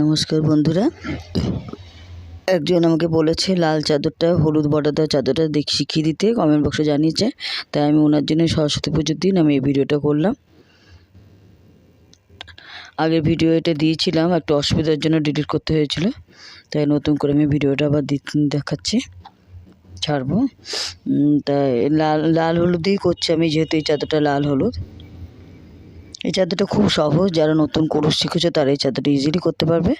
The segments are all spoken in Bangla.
নমস্কার বন্ধুরা। একজন আমাকে বলেছে, লাল চাদরটা, হলুদ বর্ডার দেওয়া চাদরটা দেখ, শিখিয়ে দিতে কমেন্ট বক্সে জানিয়েছে। তাই আমি ওনার জন্য সরস্বতী পুজোর দিন আমি এই ভিডিওটা করলাম। আগের ভিডিও এটা দিয়েছিলাম, একটু অসুবিধার জন্য ডিলিট করতে হয়েছিল। তাই নতুন করে আমি ভিডিওটা আবার দেখাচ্ছি। ছাড়বো। তাই লাল লাল হলুদই করছি আমি, যেহেতু এই চাদরটা লাল হলুদ। এই চাদরটা খুব সহজ, যারা নতুন কোর্স শিখেছে তারা এই চাদরটা ইজিলি করতে পারবে।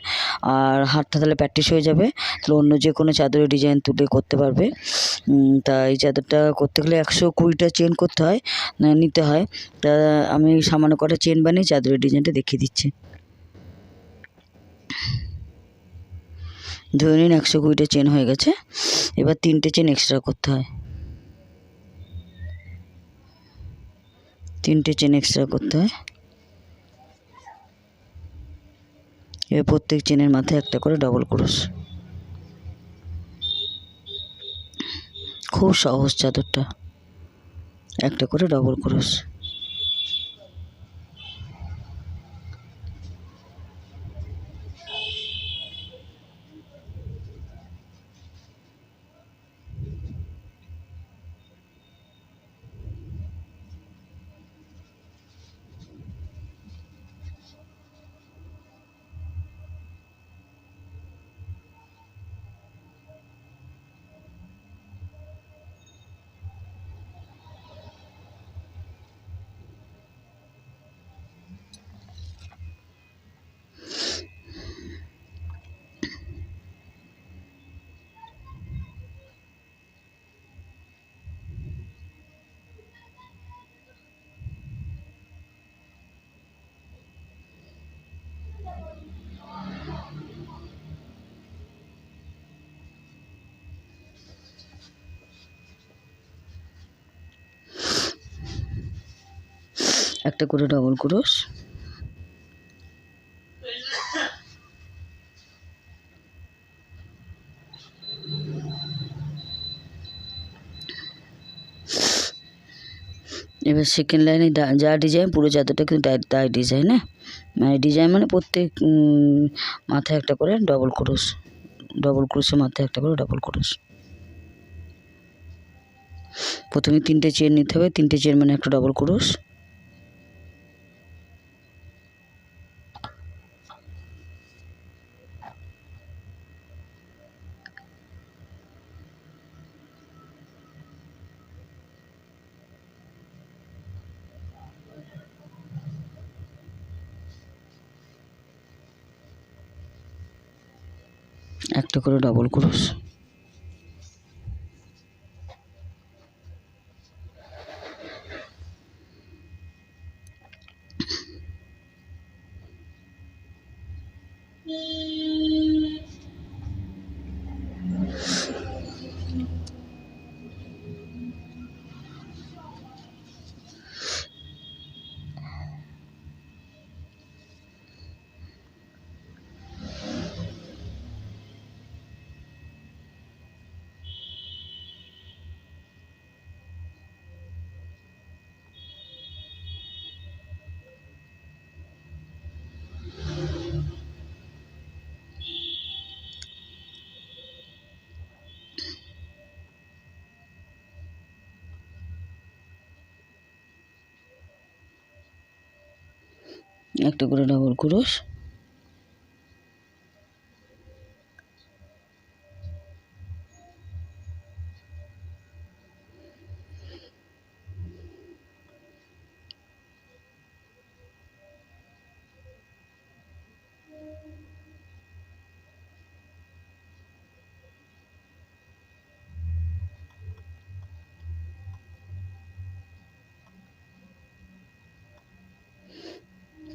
আর হাতটা তাহলে প্র্যাকটিস হয়ে যাবে, তাহলে অন্য যে কোনো চাদরের ডিজাইন তুলে করতে পারবে। তা এই চাদরটা করতে গেলে একশো কুড়িটা চেন করতে হয় নিতে হয়। তা আমি সামান্য কটা চেন বানিয়ে চাদরের ডিজাইনটা দেখিয়ে দিচ্ছি। ধরে নিন, একশো কুড়িটা চেন হয়ে গেছে। এবার তিনটে চেন এক্সট্রা করতে হয়। তিনটে চেন এক্সট্রা করতে হয়। এবার প্রত্যেক চেনের মাথায় একটা করে ডবল ক্রোশ খুব সহজ চাদরটা। একটা করে ডবল ক্রোশ একটা করে ডবল ক্রোশ এবার সেকেন্ড লাইনে যা ডিজাইন পুরো চাদরটা কিন্তু তাই ডিজাইন হ্যাঁ? মানে ডিজাইন মানে প্রত্যেক মাথায় একটা করে ডবল ক্রোশ ডবল ক্রোশের মাথায় একটা করে ডবল ক্রোশ প্রথমে তিনটে চেন নিতে হবে, তিনটে চেন মানে একটা ডবল ক্রোশ একটা করে ডাবল ক্রোশ একটা করে ডবল ক্রোশ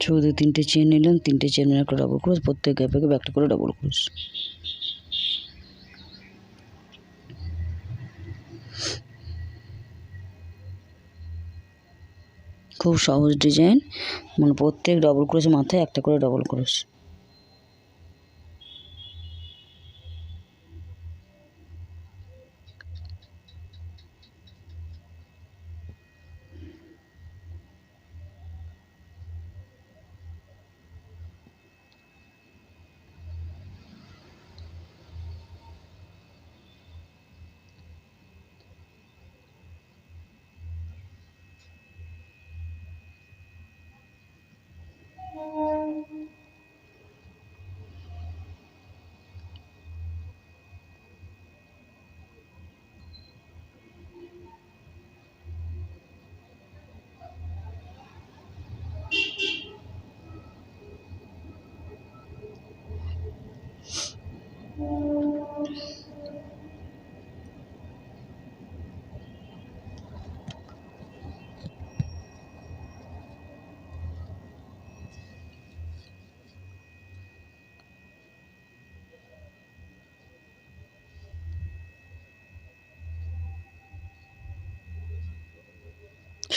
শুধু তিনটে চেন নিলাম, তিনটে চেন মানে একটা ডবল ক্রোশ প্রত্যেক গ্যাপে গ্যাপে একটা করে ডবল ক্রোশ খুব সহজ ডিজাইন মানে প্রত্যেক ডবল ক্রোশের মাথায় একটা করে ডবল ক্রোশ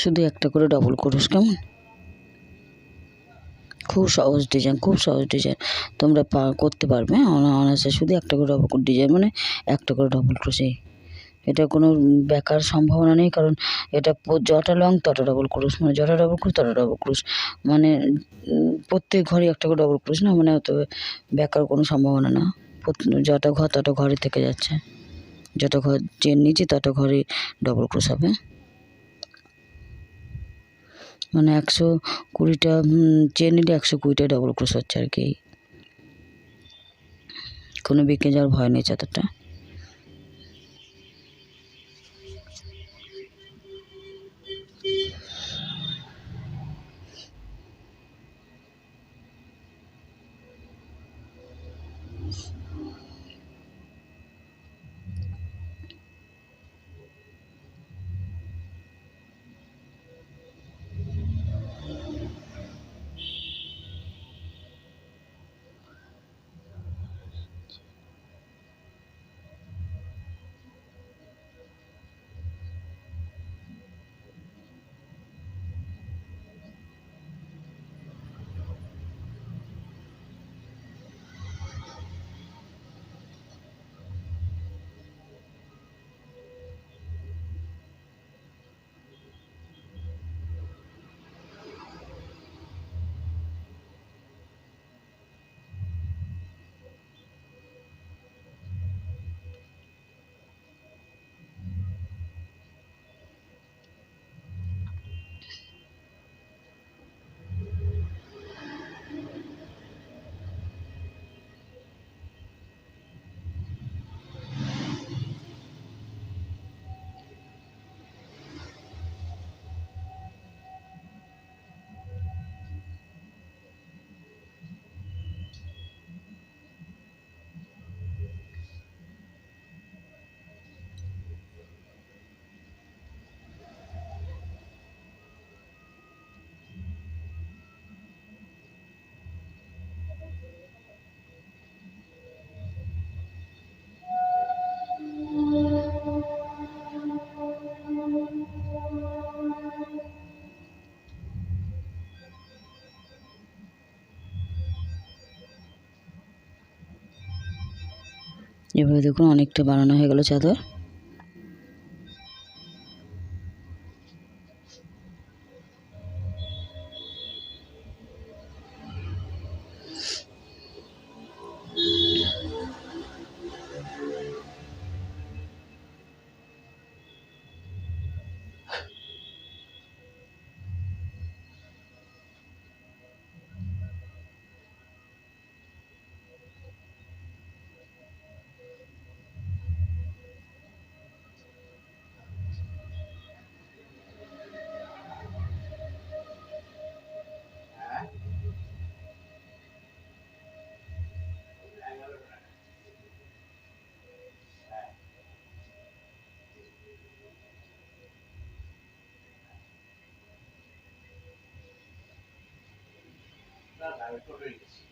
শুধু একটা করে ডবল ক্রোশ কেমন? খুব সহজ ডিজাইন খুব সহজ ডিজাইন তোমরা করতে পারবে অনা- অনায়াসে শুধু একটা করে ডবল ডিজাইন মানে একটা করে ডবল ক্রোশে এটা কোনো বেকার সম্ভাবনা নেই, কারণ এটা যটা লং তটা ডবল ক্রোশ মানে যটা ডবল ক্রোশ তটা ডবল ক্রোশ মানে প্রত্যেক ঘরে একটা করে ডবল ক্রোশ না মানে অত বেকার কোনো সম্ভাবনা না। যটা ঘর তত ঘরে থেকে যাচ্ছে। যত ঘর চেন নিচ্ছি তত ঘরে ডবল ক্রোশ হবে মানে একশো কুড়িটা চেয়ে নিলে একশো কুড়িটা ডবল ক্রোশ হচ্ছে আর কি। কোনো বিকে যাওয়ার ভয় নেই চাদরটা এভাবে দেখুন অনেকটা বানানো হয়ে গেল চাদর। 那还要做这仪器。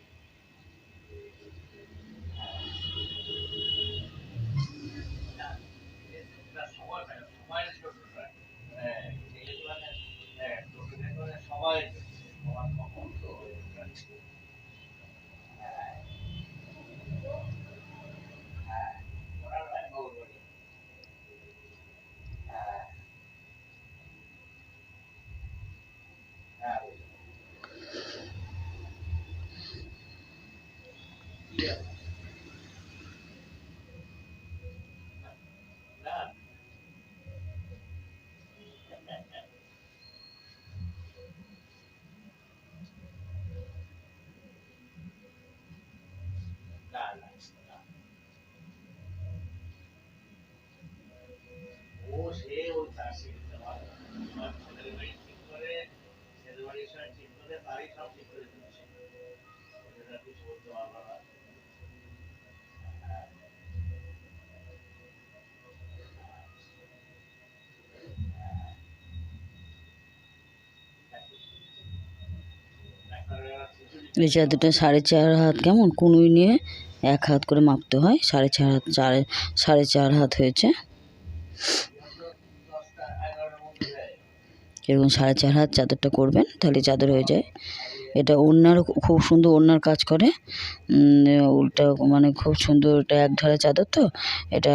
এই চাদরটা সাড়ে চার হাত কেমন? কুনুই নিয়ে এক হাত করে মাপতে হয়। সাড়ে চার হাত, চার, সাড়ে চার হাত হয়েছে। এরকম সাড়ে চার হাত চাদরটা করবেন, তাহলে চাদর হয়ে যায়। এটা ওড়নার খুব সুন্দর ওড়নার কাজ করে। উল্টা মানে খুব সুন্দর এটা এক ধারে চাদর তো, এটা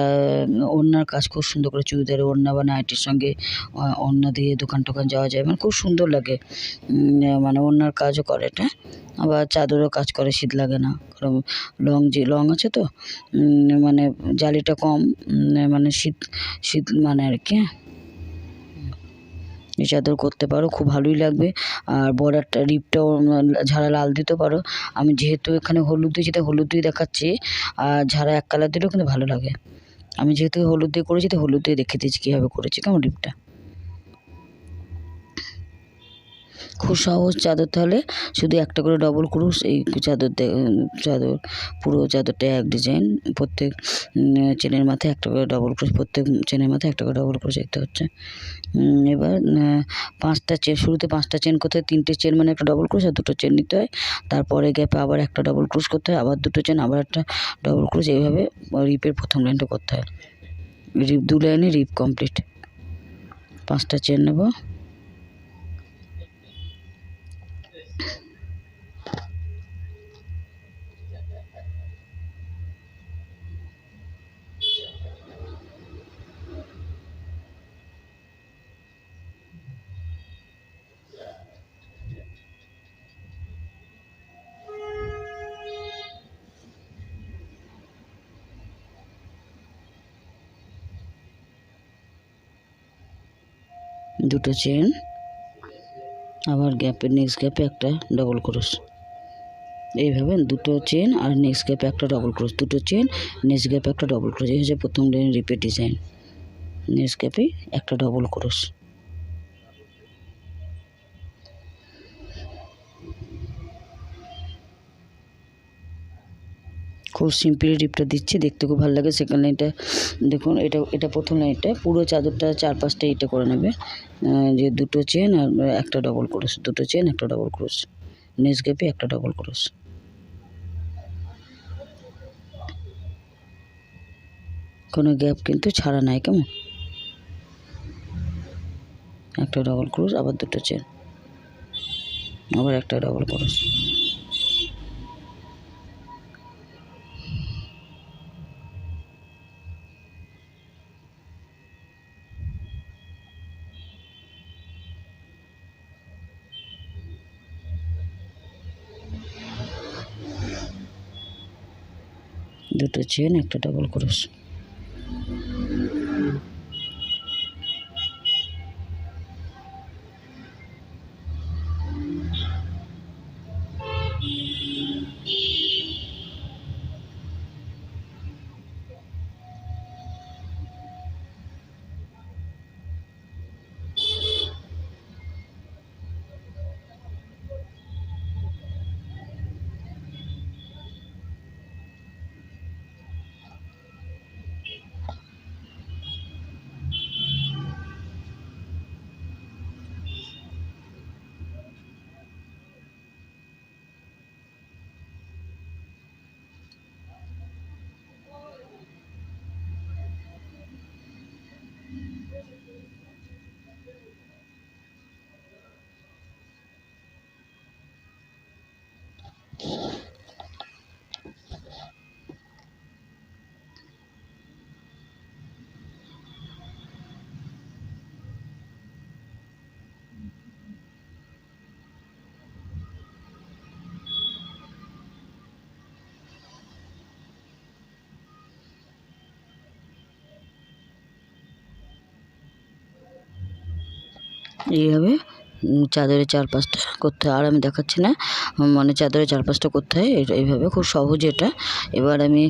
ওড়নার কাজ খুব সুন্দর করে চুড়িদারের ওড়না বা নাইটির সঙ্গে ওড়না দিয়ে দোকান টোকান যাওয়া যায় মানে খুব সুন্দর লাগে। মানে ওড়নার কাজও করে এটা, আবার চাদরও কাজ করে, শীত লাগে না। কারণ লং যে, লং আছে তো মানে জালিটা কম মানে শীত শীত মানে আর কি। চাদর করতে পারো, খুব ভালোই লাগবে। আর বর্ডারটা, রিপটাও ঝাড়া লাল দিতে পারো। আমি যেহেতু এখানে হলুদ দিয়েছি তাই হলুদ দিয়ে দেখাচ্ছি, আর ঝাড়া এক কালার দিলেও কিন্তু ভালো লাগে। আমি যেহেতু হলুদ দিয়ে করেছি তাই হলুদ দিয়ে দেখে দিয়েছি কীভাবে করেছি। কেমন রিপটা? খুব সহজ চাদর তাহলে। শুধু একটা করে ডবল ক্রুশ এই চাদর চাদর, পুরো চাদরটা এক ডিজাইন প্রত্যেক চেনের মাথায় একটা করে ডবল ক্রুশ প্রত্যেক চেনের মাথায় একটা করে ডবল ক্রুশ দিতে হচ্ছে। এবার পাঁচটা চেন শুরুতে পাঁচটা চেন করতে হয়, তিনটে চেন মানে একটা ডবল ক্রুশ আর দুটো চেন নিতে হয়। তারপরে গ্যাপে আবার একটা ডবল ক্রুশ করতে হয়, আবার দুটো চেন আবার একটা ডবল ক্রুশ এইভাবে রিপের প্রথম লাইনটা করতে হয়। রিপ দু লাইনে রিপ কমপ্লিট পাঁচটা চেন নেব। দুটো চেন আবার গ্যাপে নেক্সট গ্যাপে একটা ডবল ক্রোশ এইভাবে দুটো চেন আর নেক্সট গ্যাপে একটা ডবল ক্রোশ দুটো চেন নেক্সট গ্যাপে একটা ডবল ক্রোশ এই হচ্ছে প্রথম লাইন রিপিট ডিজাইন নেক্সট গ্যাপে একটা ডবল ক্রোশ খুব সিম্পলি রিপটা দিচ্ছি, দেখতে খুব ভালো লাগে। সেকেন্ড লাইনটা দেখুন, এটা এটা প্রথম লাইনটা পুরো চাদরটা চার পাঁচটা এইটা করে নেবে। যে দুটো চেন আর একটা ডবল ক্রোশ দুটো চেন একটা ডবল ক্রোশ নেক্সট গ্যাপে একটা ডবল ক্রোশ কোনো গ্যাপ কিন্তু ছাড়া নাই, কেমন? একটা ডবল ক্রোশ আবার দুটো চেন আবার একটা ডবল ক্রোশ দুটো চেন একটা ডবল ক্রোশ এইভাবে চাদরের চারপাশটা করতে হয়। আর আমি দেখাচ্ছি না মানে চাদরের চারপাশটা করতে হয়। এইভাবে, খুব সহজ এটা। এবার আমি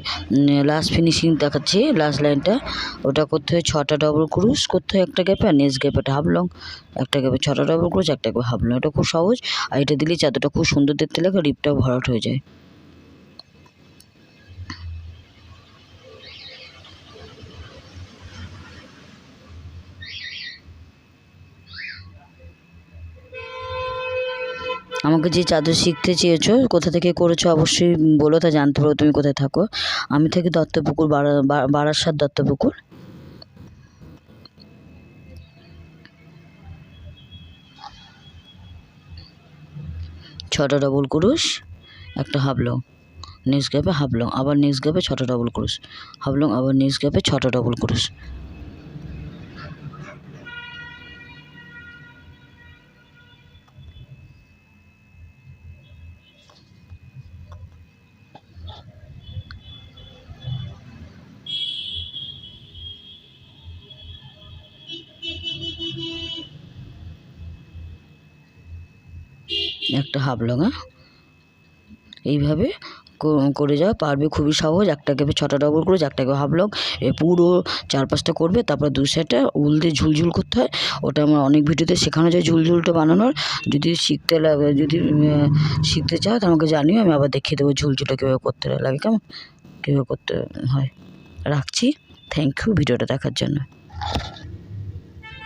লাস্ট ফিনিশিং দেখাচ্ছি। লাস্ট লাইনটা ওটা করতে হয় ছটা ডবল ক্রুশ করতে হয় একটা গ্যাপে আর নেক্সট গ্যাপে হাফ লং একটা গ্যাপে ছটা ডবল ক্রুশ একটা গ্যাপে হাফ লং এটা খুব সহজ। আর এটা দিলে চাদরটা খুব সুন্দর দেখতে লাগে রিপটাও ভরাট হয়ে যায়। আমাকে যে চাদর শিখতে চেয়েছো, কোথা থেকে করেছ অবশ্যই বলো, তা জানতে পারো, তুমি কোথায় থাকো। আমি থাকি দত্তপুকুর বারাসাত দত্তপুকুর। ছটা ডবল ক্রুশ, একটা হাবলং। নেক্সট গ্যাপে হাবলং, আবার নেক্সট গ্যাপে ছটা ডবল ক্রুশ। হাবলং, আবার নেক্সট গ্যাপে ছটা ডবল ক্রুশ। একটা হাফ লং হ্যাঁ এইভাবে করে যাওয়া পারবে খুবই সহজ। একটা গ্যাপে ছটা ডবল করে একটা গ্যাপে হাফ এ পুরো চার পাঁচটা করবে, তারপর দু সাইডটা উল দিয়ে ঝুলঝুল করতে হয়। ওটা আমার অনেক ভিডিওতে শেখানো যায় ঝুলঝুলটা বানানোর। যদি শিখতে লাগে যদি শিখতে চাও তো আমাকে জানিও, আমি আবার দেখিয়ে দেবো ঝুলঝুলটা কীভাবে করতে লাগে। কেমন? কীভাবে করতে হয়। রাখছি। থ্যাংক ইউ ভিডিওটা দেখার জন্য।